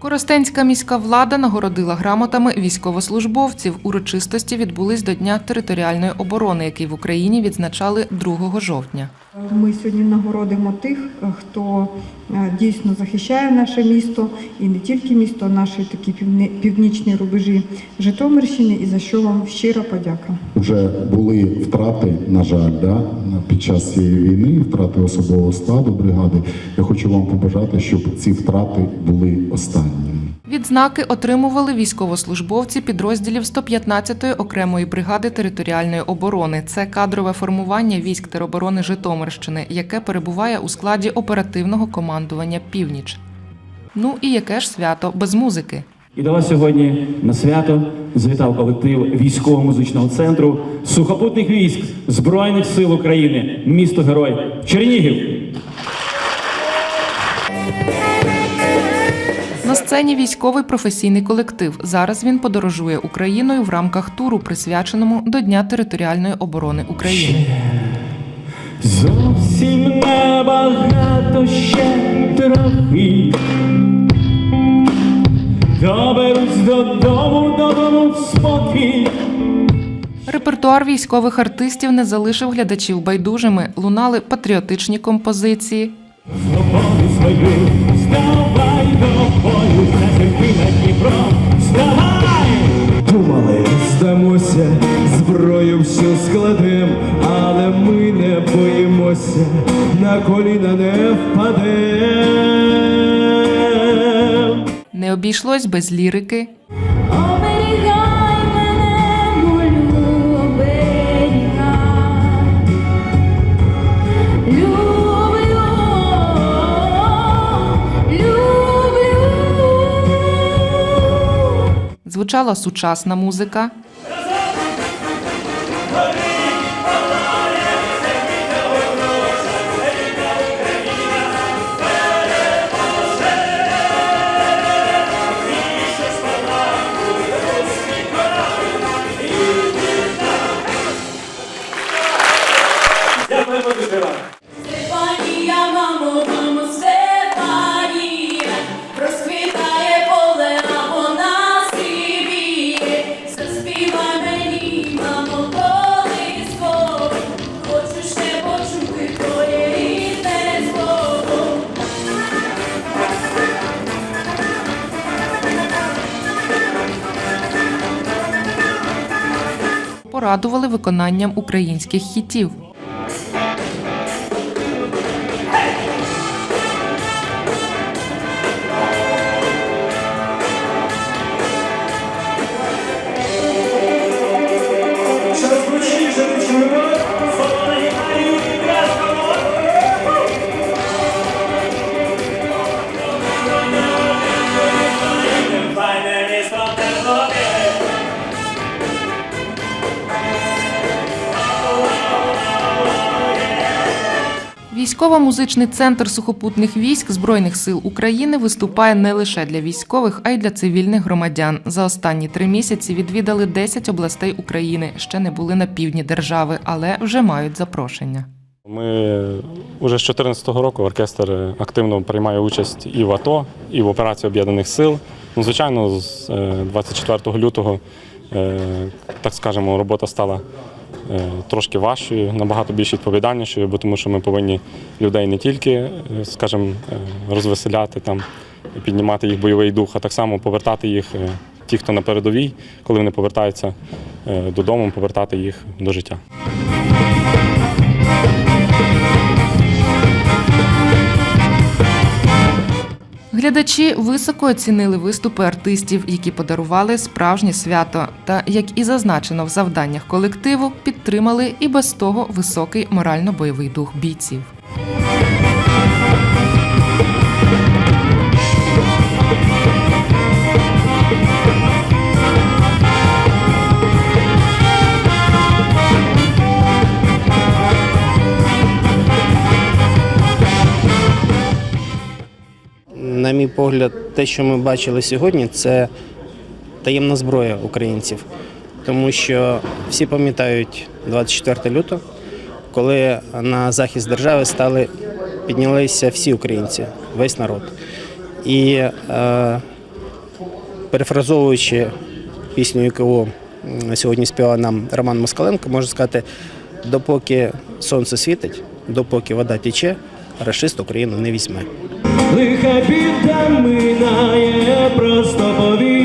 Коростенська міська влада нагородила грамотами військовослужбовців. Урочистості відбулись до Дня територіальної оборони, який в Україні відзначали 2 жовтня. Ми сьогодні нагородимо тих, хто е, дійсно захищає наше місто і не тільки місто, а наші такі північні рубежі Житомирщини, і за що вам щира подяка. Вже були втрати, на жаль, да, під час цієї війни, втрати особового складу бригади. Я хочу вам побажати, щоб ці втрати були останніми. Відзнаки отримували військовослужбовці підрозділів 115-ї окремої бригади територіальної оборони. Це кадрове формування військ тероборони Житомирщини, яке перебуває у складі оперативного командування Північ. Ну і яке ж свято без музики? І до вас сьогодні на свято завітав колектив військово-музичного центру сухопутних військ Збройних сил України, місто Герой Чернігів. Сцені військовий професійний колектив. Зараз він подорожує Україною в рамках туру, присвяченому до Дня територіальної оборони України. Зовсім небагато ще трохи. Доберусь додому, додому спокій. Репертуар військових артистів не залишив глядачів байдужими. Лунали патріотичні композиції, Свободу свою, вставай до бою, затерпи на Дніпро, вставай! Думали, здамося, зброю всю складем, але ми не боїмося, на коліна не впадем. не обійшлось без лірики. Звучала сучасна музика. Стефанія, Порадували виконанням українських хітів. Військово-музичний центр сухопутних військ Збройних сил України виступає не лише для військових, а й для цивільних громадян. За останні три місяці відвідали 10 областей України. Ще не були на півдні держави, але вже мають запрошення. Ми вже з 2014 року оркестр активно приймає участь і в АТО, і в операції Об'єднаних Сил. Ну, звичайно, з е, 24 лютого, е, так скажемо, робота стала е, трошки важчою, набагато більш відповідальнішою, бо тому що ми повинні людей не тільки, е, скажімо, е, розвеселяти там, піднімати їх бойовий дух, а так само повертати їх, е, ті, хто на передовій, коли вони повертаються е, додому, повертати їх до життя. Глядачі високо оцінили виступи артистів, які подарували справжнє свято. Та як і зазначено в завданнях колективу, підтримали і без того високий морально-бойовий дух бійців. На мій погляд, те, що ми бачили сьогодні, це таємна зброя українців. Тому що всі пам'ятають 24 лютого, коли на захист держави стали піднялися всі українці, весь народ. І е, перефразовуючи пісню, яку сьогодні співав нам Роман Москаленко, можна сказати, допоки сонце світить, допоки вода тече, рашист Україну не візьме. Лиха біда минає, просто це.